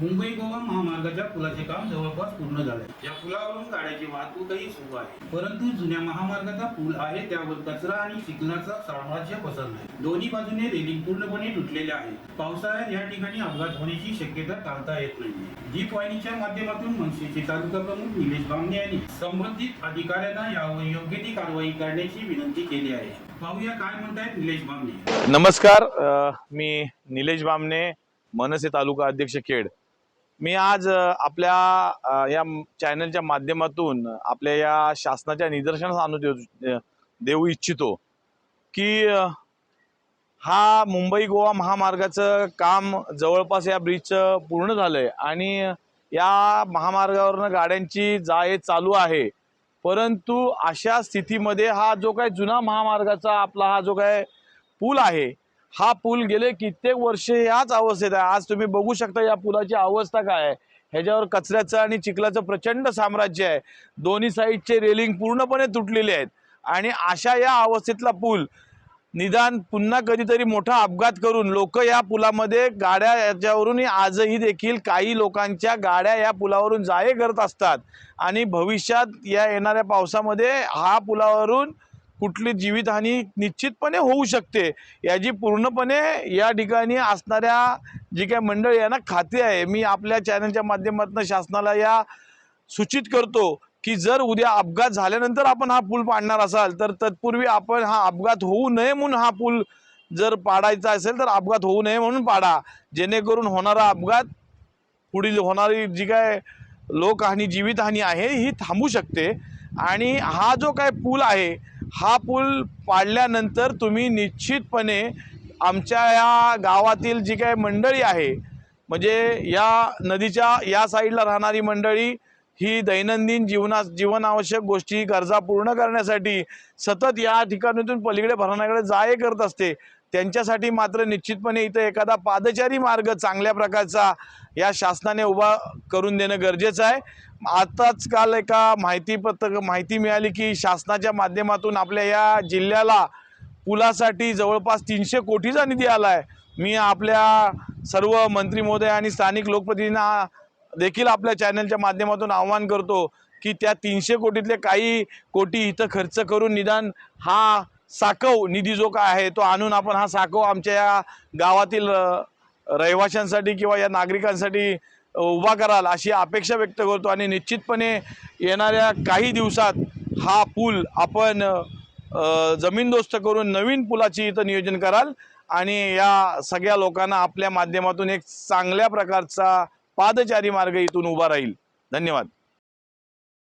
मुंबई गोवा महामार्गाच्या पुलाचे काम जवळपास पूर्ण झाले या पुलावरून गाड्याची वाहतूकही सुरू आहे. परंतु जुन्या महामार्गाचा पूल आहे त्यावर कचरा आणि चिखलाचा साम्राज्य पसरलाय. दोन्ही बाजूने रेलिंग पूर्णपणे तुटलेल्या आहेत पावसाळ्यात या ठिकाणी अपघात होण्याची शक्यता टाळता येत नाही जीप वाहिनीच्या माध्यमातून मनसेचे तालुका प्रमुख निलेश बामणे यांनी संबंधित अधिकाऱ्यांना यावर योग्य ती कारवाई करण्याची विनंती केली आहे. पाहूया काय म्हणतायत निलेश बामणे. नमस्कार मी निलेश बामणे मनसे तालुका अध्यक्ष खेड. मी आज आपल्या या चॅनलच्या माध्यमातून आपल्या या शासनाच्या निदर्शनास आणून देऊ देऊ इच्छितो की हा मुंबई गोवा महामार्गाचं काम जवळपास या ब्रिजचं पूर्ण झालंय आणि या महामार्गावरनं गाड्यांची जा ये चालू आहे. परंतु अशा स्थितीमध्ये हा जो काय जुना महामार्गाचा आपला हा जो काय पूल आहे हा पूल गेले कित्येक वर्षे याच अवस्थेत आहे. आज तुम्ही बघू शकता या पुलाची अवस्था काय आहे. ह्याच्यावर कचऱ्याचं आणि चिखलाचं प्रचंड साम्राज्य आहे. दोन्ही साईडचे रेलिंग पूर्णपणे तुटलेले आहेत. आणि अशा या अवस्थेतला पूल निदान पुन्हा कधीतरी मोठा अपघात करून लोक या पुलामध्ये गाड्या याच्यावरून आजही देखील काही लोकांच्या गाड्या या पुलावरून जाये करत असतात. आणि भविष्यात या येणाऱ्या पावसामध्ये हा पुलावरून कुठली जीवितहानी निश्चितपणे होऊ शकते. याची पूर्णपणे या ठिकाणी असणाऱ्या जी काय मंडळी यांना खात्री आहे. मी आपल्या चॅनलच्या माध्यमातून शासनाला या सूचित करतो की जर उद्या अपघात झाल्यानंतर आपण हा पूल पाडणार असाल तर तत्पूर्वी आपण हा अपघात होऊ नये म्हणून हा पूल जर पाडायचा असेल तर अपघात होऊ नये म्हणून पाडा. जेणेकरून होणारा अपघात पुढील होणारी जी काय लोकहानी जीवितहानी आहे ही थांबू शकते. आणि हा जो काय पूल आहे हा पूल पाडल्यानंतर तुम्ही निश्चितपणे आमच्या या गावातील जी काही मंडळी आहे म्हणजे या नदीच्या या साईडला राहणारी मंडळी ही दैनंदिन जीवना जीवनावश्यक गोष्टी गरजा पूर्ण करण्यासाठी सतत या ठिकाणातून पलीकडे भरण्याकडे जाये करत असते. त्यांच्यासाठी मात्र निश्चितपणे इथं एखादा पादचारी मार्ग चांगल्या प्रकारचा या शासनाने उभा करून देणं गरजेचं आहे. आताच काल एका माहिती पत्रक माहिती मिळाली की शासनाच्या माध्यमातून आपल्या या जिल्ह्याला पुलासाठी जवळपास तीनशे कोटीचा निधी आला आहे मी आपल्या सर्व मंत्री महोदय आणि स्थानिक लोकप्रतिनिधींना देखील आपल्या चॅनलच्या माध्यमातून आवाहन करतो की त्या तीनशे कोटीतले काही कोटी इथं खर्च करून निदान हा साकव निधी जो काय आहे तो आणून आपण हा साकव आमच्या या गावातील रहिवाशांसाठी किंवा या नागरिकांसाठी उभा कराल अशी अपेक्षा व्यक्त करतो. आणि निश्चितपणे येणाऱ्या काही दिवसात हा पूल आपण जमीनदोस्त करून नवीन पुलाची इथं नियोजन कराल. आणि या सगळ्या लोकांना आपल्या माध्यमातून एक चांगल्या प्रकारचा पादचारी मार्ग इथून उभा राहील. धन्यवाद.